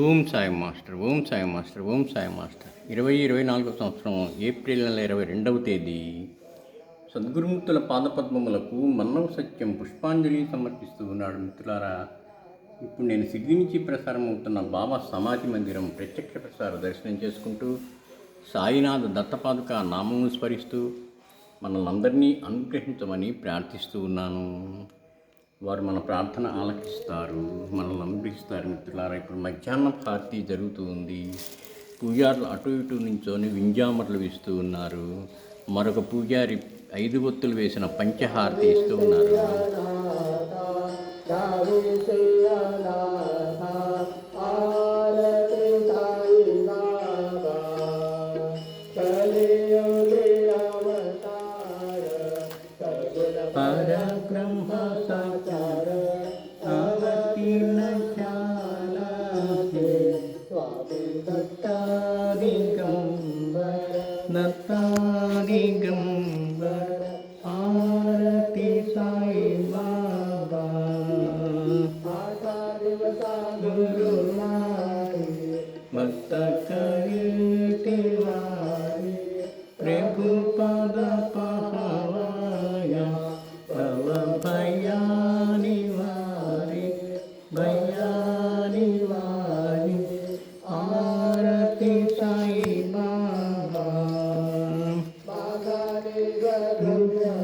Om Sai master Om Sai master Om Sai master. ఇరవై ఇరవై నాలుగో సంవత్సరం ఏప్రిల్ నెల ఇరవై రెండవ తేదీ. సద్గురుమూర్తుల పాదపద్మములకు మన్నవ సత్యం పుష్పాంజలి సమర్పిస్తూ ఉన్నాడు మిత్రులారా. ఇప్పుడు నేను సిద్ధి నుంచి ప్రసారం అవుతున్న బాబా సమాధి మందిరం ప్రత్యక్ష ప్రసార దర్శనం చేసుకుంటూ సాయినాథ్ దత్తపాదుక నామము స్మరిస్తూ మనల్ని అందరినీ అనుగ్రహించమని ప్రార్థిస్తూ ఉన్నాను. వారు మన ప్రార్థన ఆలకిస్తారు మనల్ని నమ్మిస్తారు మిత్రులారా. ఇప్పుడు మధ్యాహ్నం పార్టీ జరుగుతూ ఉంది. పూజారులు అటు ఇటు నుంచొని వింజామర్లు వేస్తూ ఉన్నారు. మరొక పూజారి ఐదు ఒత్తులు వేసిన పంచహారతి ఇస్తూ ఉన్నారు. పరబ్రహ్మ సాకార దత్తాదిగంబర దత్తాదిగంబర ఆరతి సాయి బాబా